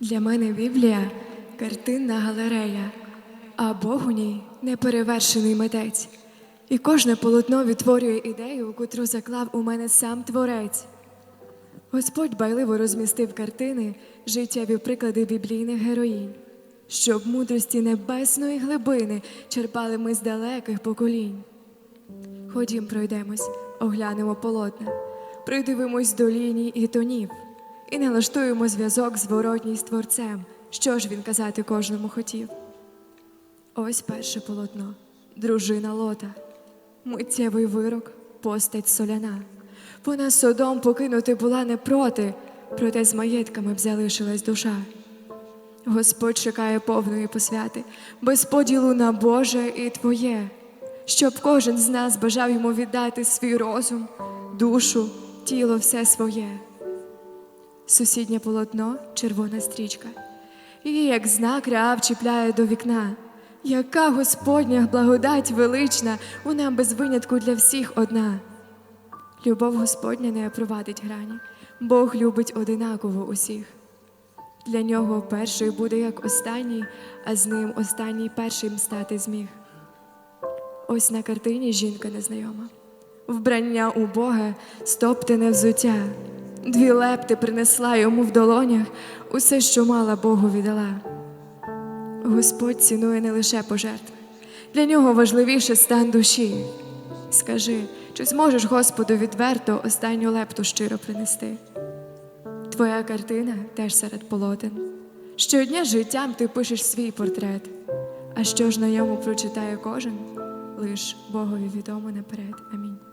Для мене Біблія картинна галерея, а Бог у ній неперевершений митець. І кожне полотно відтворює ідею, котру заклав у мене сам творець. Господь байливо розмістив картини, життєві приклади біблійних героїнь, щоб мудрості небесної глибини черпали ми з далеких поколінь. Ходім, пройдемось, оглянемо полотна, придивимось до ліній і тонів, і налаштуємо зв'язок зворотній з творцем, що ж він казати кожному хотів. Ось перше полотно, дружина Лота, миттєвий вирок, постать соляна. Вона содом покинути була не проти, проте з маєтками б залишилась душа. Господь чекає повної посвяти, без поділу на Боже і Твоє, щоб кожен з нас бажав йому віддати свій розум, душу, тіло все своє. Сусіднє полотно червона стрічка. Її, як знак Раав чіпляє до вікна. Яка Господня благодать велична, вона без винятку для всіх одна. Любов Господня не провадить грані, Бог любить одинаково усіх. Для нього перший буде як останній, а з ним останній першим стати зміг. Ось на картині жінка незнайома. Вбрання убоге, стоптане взуття. Дві лепти принесла йому в долонях, усе, що мала Богу віддала. Господь цінує не лише пожертви, для нього важливіше стан душі. Скажи, чи зможеш Господу відверто останню лепту щиро принести? Твоя картина теж серед полотен. Щодня життям ти пишеш свій портрет, а що ж на ньому прочитає кожен, лиш Богові відомо наперед. Амінь.